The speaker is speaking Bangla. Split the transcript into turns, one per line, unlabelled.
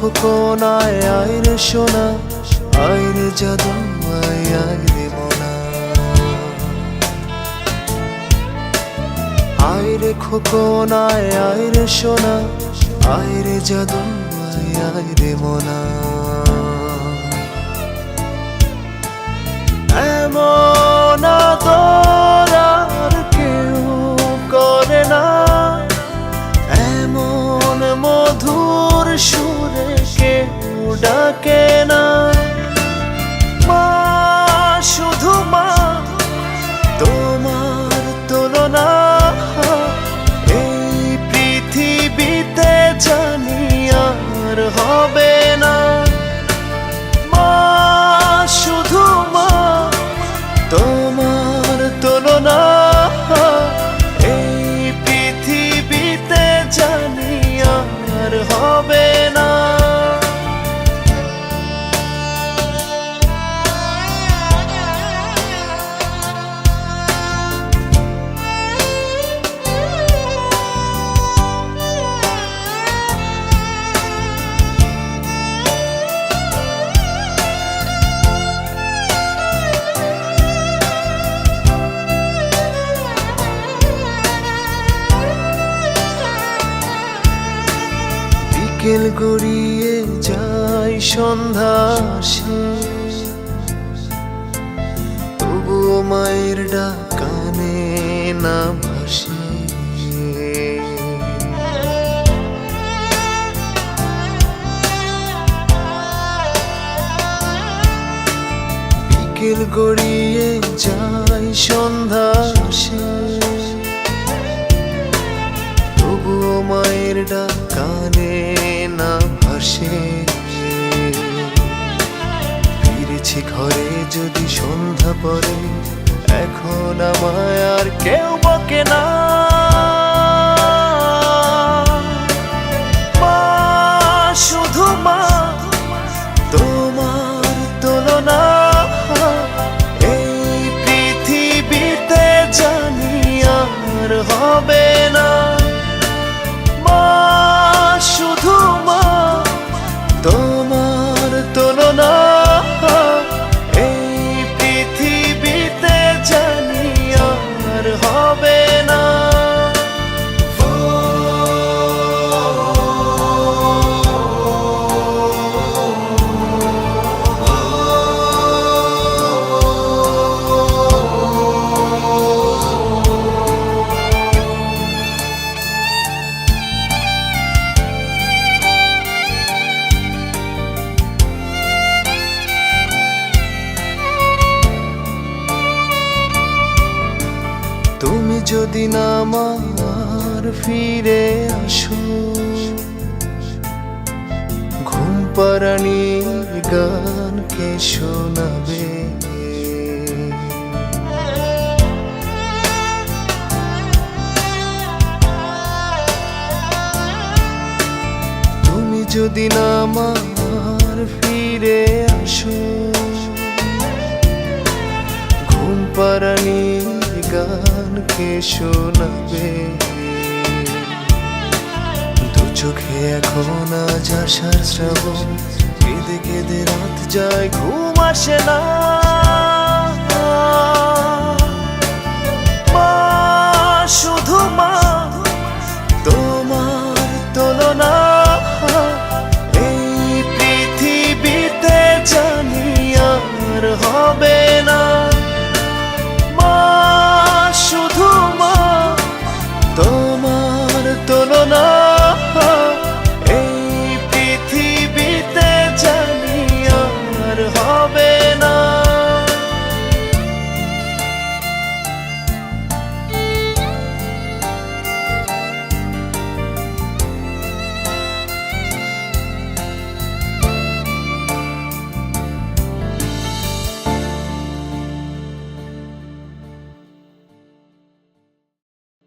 খোকনায় আইরে সোনা, আইরে জাদু আয় আইরে মনা। আইরে খোকনায় আইরে সোনা, আইরে জাদু আয় আইরে মনা। ডাকে না। মা, শুধু মা, তোমার তুলনা এই পৃথিবীতে জানি আর হবে না। মা, শুধু মা, তোমার তুলনা এই পৃথিবীতে জানি আর হবে বিকেল গড়িয়ে যায় সন্ধ্যা তবুও মায়ের ডাক কানে না ভাসে। বিকেল গড়িয়ে যায় সন্ধ্যা তবুও মায়ের ডাক কানে ভাসে ফিরেছি ঘরে যদি সন্ধ্যা পরে এখন আমায় আর কেউ বকে না। শুধু মা, তোমার তুলনা এই পৃথিবীতে জানি আর হবে না। যদি না আমার ফিরে আসো। ঘুম পারানি গান কে শোনাবে? তুমি যদি না আমার ফিরে আসো। ঘুম পারানি কে শোনাবে? দু চোখে এখন আজ আসার শ্রাবণ, কেঁদে কেঁদে রাত যায়, ঘুম আসে না।